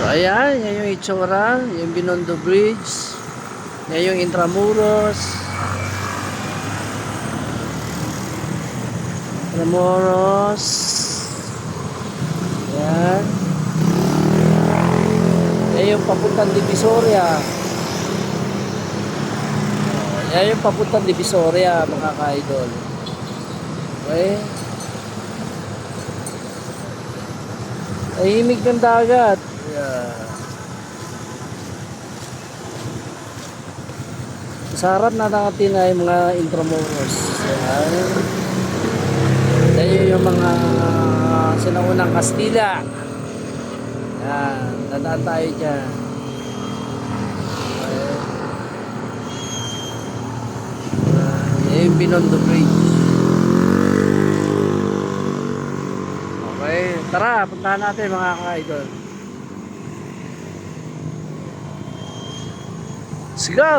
So ayan, yan yung itsura, yung Binondo Bridge. Yan yung Intramuros. Intramuros. Yan. Yan yung papuntang Divisoria. Yan yung papuntang Divisoria, mga ka-idol. Okay. Tahimik ng dagat. Yeah. Sa harap na natin ay mga intramuros. Yan. Yan yung mga sinaunang Kastila. Yan. Dadaan tayo dyan. Okay. Yan yung Binondo Bridge. Okay, tara, puntahan natin mga ka-idol. Go!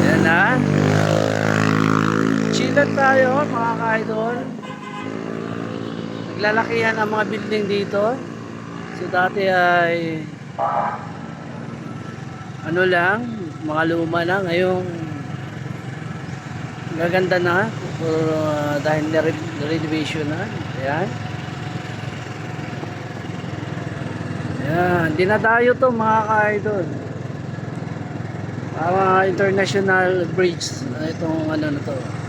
Ayan na. Chillan tayo mga ka-idol. Naglalakihan ang mga building dito. So dati ay ano lang, mga luma na. Ngayong gaganda na Puro, uh, dahil na-renovation na. Ayan. Ayan. Dinadayo to mga ka-idol. Mga international bridge na itong ano na to. Okay.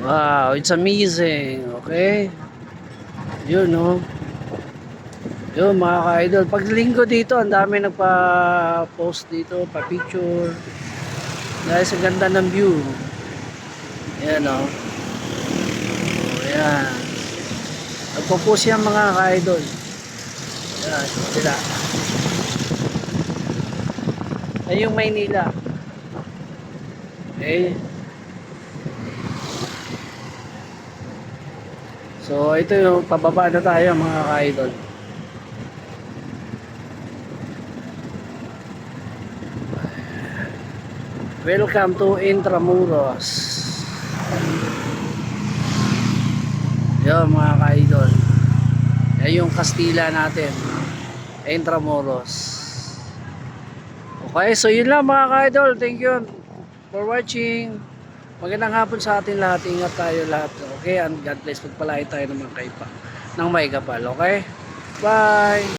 Wow, it's amazing. Okay? Yun, no? Yun, mga ka-idol. Pag linggo dito, ang dami nagpa-post dito, pa-picture. Dahil sa ganda ng view. Yan, no? Oh, yan. Nagpo-post yan, mga ka-idol. Yan, sila. Ay, yung Maynila. Okay? So, ito yung pababa na tayo mga ka-idol. Welcome to Intramuros. Yan mga ka-idol. Yan yung Kastila natin. Intramuros. Okay, so yun lang mga ka-idol. Thank you for watching. Magandang hapon sa atin lahat. Ingat tayo lahat. Okay? And God bless. Pagpalain tayo ng mga kaipa. Ng may kapal. Okay? Bye!